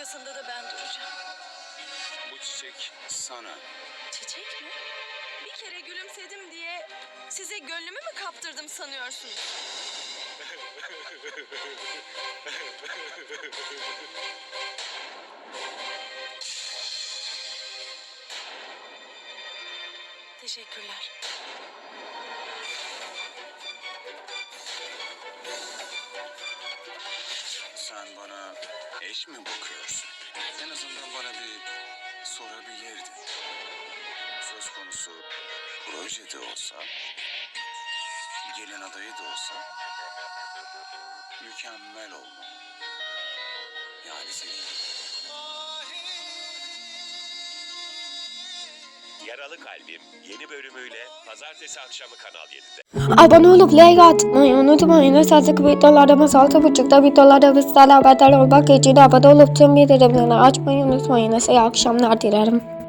arkasında da ben duracağım. Bu çiçek sana. Çiçek mi? Bir kere gülümsedim diye size gönlümü mü kaptırdım sanıyorsunuz? Teşekkürler. Sen bana eş mi bakıyorsun? En azından bana bir sorabilirdin. Söz konusu projede olsa, gelin adayı da olsa mükemmel olmalı. Yani senin gibi. Yaralı Kalbim yeni bölümüyle pazartesi akşamı Kanal 7'de. Abone olup like atmayı unutmayın. Sıradaki videolarımız 6.30'da videolarda bizlerle haberdar olmak için abone olup tüm bildirimleri açmayı unutmayın. İyi akşamlar dilerim.